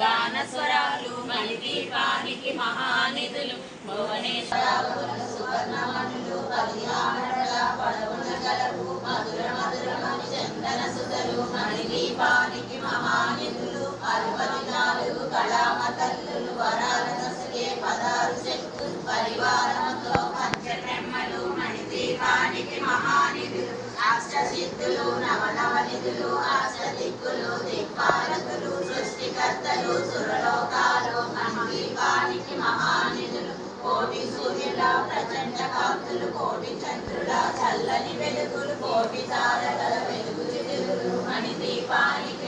గాన స్వరాలు మణిదీపానికి మహానిధులు భువనేశ్వరాలు సువర్ణమణులు పదిహారల పడవున గలవు మధుర మధురమని చందన సుధలు మణిదీపానికి మహానిధులు అరవై నాలుగు కళామతల్లులు వరాల నసుకే పదారు శక్తులు పరివారముతో పంచబ్రహ్మలు మణిదీపానికి మహానిధులు దేవతలు సురలోకాలు అన్వీపానికి మహానిధులు. కోటి సూర్యుల ప్రచండ కాంతులు కోటి చంద్రుల చల్లని వెలుగులు కోటి తారకల వెలుగులు అని దీపానికి